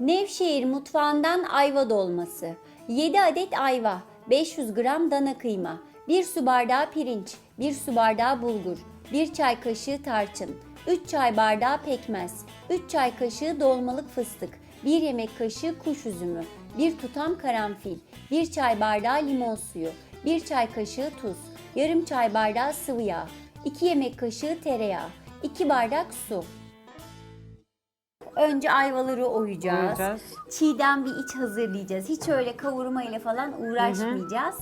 Nevşehir mutfağından ayva dolması. 7 adet ayva, 500 gram dana kıyma, 1 su bardağı pirinç, 1 su bardağı bulgur, 1 çay kaşığı tarçın, 3 çay bardağı pekmez, 3 çay kaşığı dolmalık fıstık, 1 yemek kaşığı kuş üzümü, 1 tutam karanfil, 1 çay bardağı limon suyu, 1 çay kaşığı tuz, yarım çay bardağı sıvı yağ, 2 yemek kaşığı tereyağı, 2 bardak su. Önce ayvaları oyacağız. Oyacağız. Çiğden bir iç hazırlayacağız. Hiç öyle kavurma ile falan uğraşmayacağız.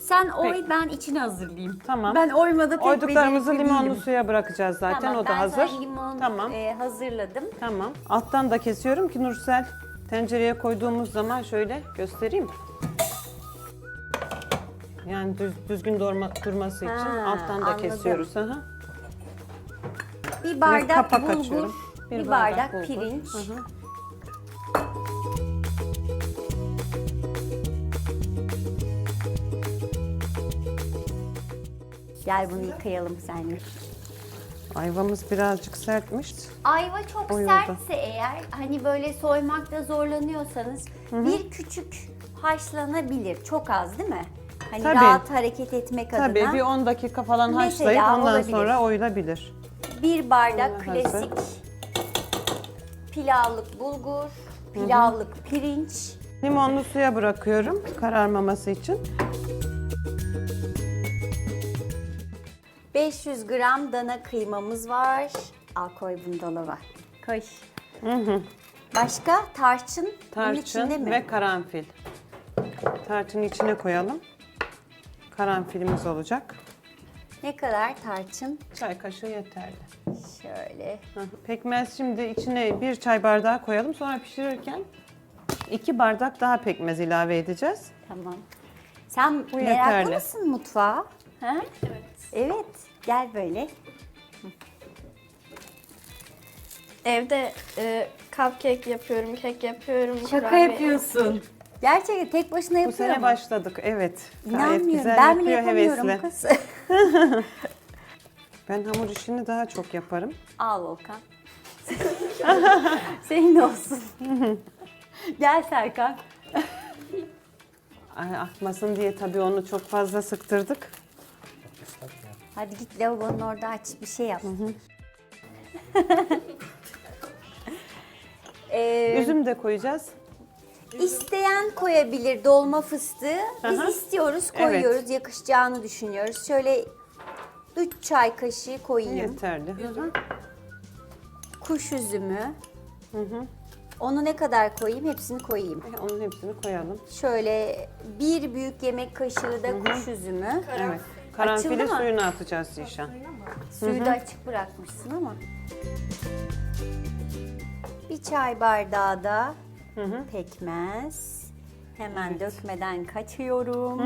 Sen oy ben içini hazırlayayım. Tamam. Ben oymada pek Oyduklarımızı limonlu değilim. suya bırakacağız zaten. Tamam, o da ben hazır. sana limon Tamam. e, hazırladım. Tamam. Alttan da kesiyorum ki Nursel tencereye koyduğumuz zaman şöyle göstereyim. Yani düz, düzgün durma, durması için Ha, alttan da anladım. kesiyoruz. Hı hı. Bir bardak bulgur, açıyorum. Bir, bardak, bulgur. pirinç. Hı hı. Gel bunu yıkayalım seninle. Ayvamız birazcık sertmiş. Ayva çok Oyuldu. sertse eğer hani böyle soymakta zorlanıyorsanız bir küçük haşlanabilir. Çok az değil mi? Hani Tabii. rahat hareket etmek Tabii adına. bir 10 dakika falan Mesela haşlayıp ondan olabilir. sonra oyulabilir. Bir bardak Bunlar hazır. Pilavlık bulgur, pilavlık pirinç. Limonlu suya bırakıyorum kararmaması için. 500 gram dana kıymamız var. Al koy bunu dolaba. Koy. Başka tarçın, bunun içinde Tarçın mi? ve karanfil. Tarçını içine koyalım. Karanfilimiz olacak. Ne kadar tarçın? Çay kaşığı yeterli. Şöyle. Hı. Pekmez şimdi içine bir çay bardağı koyalım. Sonra pişirirken iki bardak daha pekmez ilave edeceğiz. Tamam. Sen Bu meraklı yeterli. mısın mutfağa? Ha? Evet. Evet. Gel böyle. Evde e, cupcake yapıyorum, kek yapıyorum. Şaka kurabiye- yapıyorsun. Gerçekten tek başına Bu yapıyor sene mu? başladık. Evet. Gayet İnanmıyorum. güzel Ben bile yapıyor yapamıyorum hevesle. kız. Ben hamur işini daha çok yaparım. Al Volkan. Senin olsun. Gel Serkan. Ay, akmasın diye tabii onu çok fazla sıktırdık. Hadi git lavabonun orada aç bir şey yap. Ee, Üzüm de koyacağız. İsteyen koyabilir dolma fıstığı. Biz Aha. istiyoruz, Evet. koyuyoruz, yakışacağını düşünüyoruz. Şöyle 3 çay kaşığı koyayım. Yeterli. Hı hı. Kuş üzümü. Onu ne kadar koyayım? Hepsini koyayım. E, Onun hepsini koyalım. Şöyle bir büyük yemek kaşığı da kuş üzümü. Evet. Karanfili Açıldı mı? suyunu atacağız Zişan. Suyu da açık bırakmışsın ama. Bir çay bardağı da pekmez. Hemen dökmeden kaçıyorum.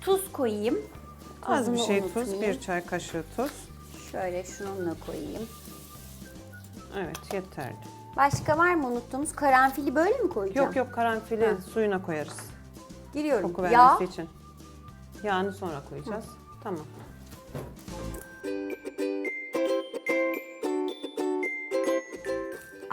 Tuz koyayım. Az bir şey tuz, unutmayayım. bir çay kaşığı tuz. Şöyle şununla koyayım. Evet yeterli. Başka var mı unuttuğumuz? Karanfili böyle mi koyacağım? Yok yok karanfili Ha. suyuna koyarız. Giriyorum. Koku Yağ. vermesi için. Yağını sonra koyacağız. Tamam.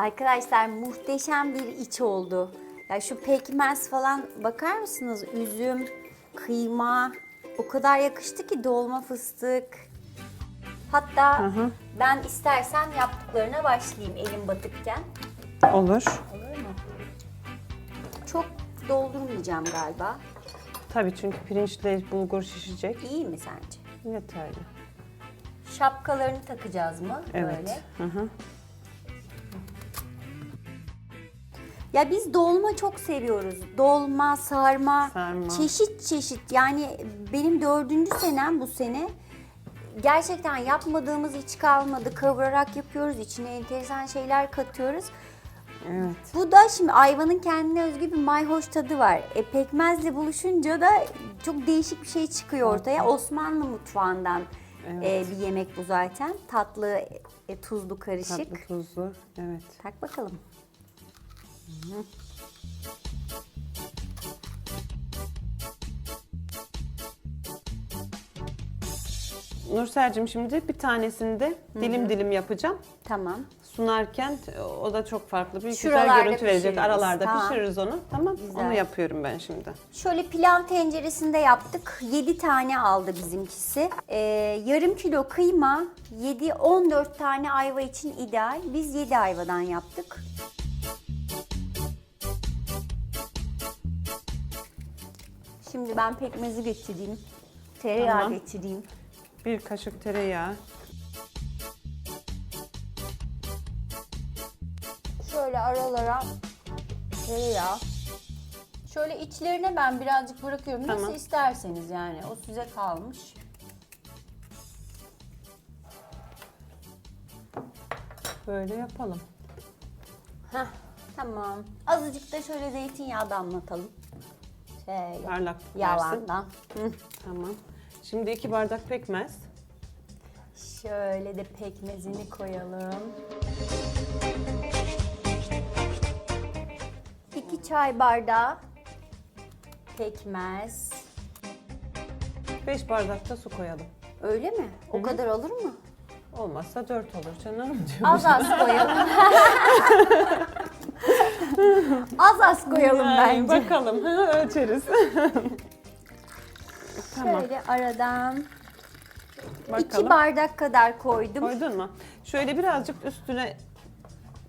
Arkadaşlar muhteşem bir iç oldu. Ya şu pekmez falan bakar mısınız? Üzüm, kıyma o kadar yakıştı ki dolma fıstık. Hatta ben istersen yaptıklarına başlayayım elim batıkken. Olur. Olur mu? Çok doldurmayacağım galiba. Tabii çünkü pirinçle bulgur şişecek. İyi mi sence? Yeterli. Şapkalarını takacağız mı? Evet. Böyle. Hı hı. Ya biz dolma çok seviyoruz. Dolma, sarma, Sarma. çeşit çeşit. Yani benim dördüncü senem bu sene. Gerçekten yapmadığımız hiç kalmadı. Kavurarak yapıyoruz. İçine enteresan şeyler katıyoruz. Evet. Bu da şimdi ayvanın kendine özgü bir mayhoş tadı var. E, pekmezle buluşunca da çok değişik bir şey çıkıyor ortaya. Osmanlı mutfağından e, bir yemek bu zaten. Tatlı, e, tuzlu karışık. Tatlı tuzlu. Evet. Tak bakalım. Nursel'cim şimdi bir tanesini de dilim dilim yapacağım. Tamam. sunarken o da çok farklı bir Şuralarda güzel görüntü verecek. pişiririz, Aralarda tamam. pişiririz onu. Tamam. Güzel. Onu yapıyorum ben şimdi. Şöyle pilav tenceresinde yaptık. 7 tane aldı bizimkisi. Ee, yarım kilo kıyma 7-14 tane ayva için ideal. Biz 7 ayvadan yaptık. Şimdi ben pekmezi geçireyim. Tereyağı Tamam. geçireyim. Bir kaşık tereyağı. Şöyle aralara tereyağı. Şöyle içlerine ben birazcık bırakıyorum. Nasıl Tamam. isterseniz yani. O size kalmış. Böyle yapalım. Heh, tamam. Azıcık da şöyle zeytinyağı damlatalım. Şöyle Parlak versin. yalandan. Hı. Tamam. Şimdi iki bardak pekmez. Şöyle de pekmezini koyalım. İki çay bardağı pekmez. Beş bardak da su koyalım. Öyle mi? O kadar olur mu? Olmazsa dört olur canım diyor. Az az koyalım. az az koyalım Ay, bence. Bakalım ölçeriz. tamam. Şöyle aradan Bakalım. iki bardak kadar koydum. Koydun mu? Şöyle birazcık üstüne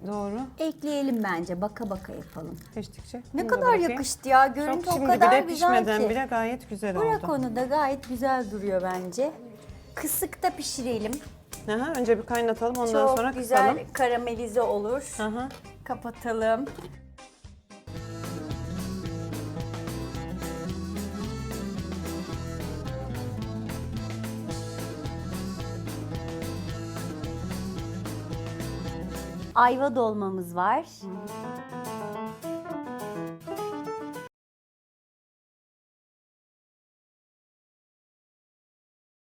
doğru Ekleyelim bence. Baka baka yapalım. piştikçe. Ne kadar yakıştı ya. Görüntü Çok o kadar bile güzel pişmeden ki. bile gayet güzel Bırak oldu. onu da gayet güzel duruyor bence. Kısıkta pişirelim. Aha, önce bir kaynatalım ondan Çok sonra güzel kısalım. karamelize olur. Aha. Kapatalım. Ayva dolmamız var.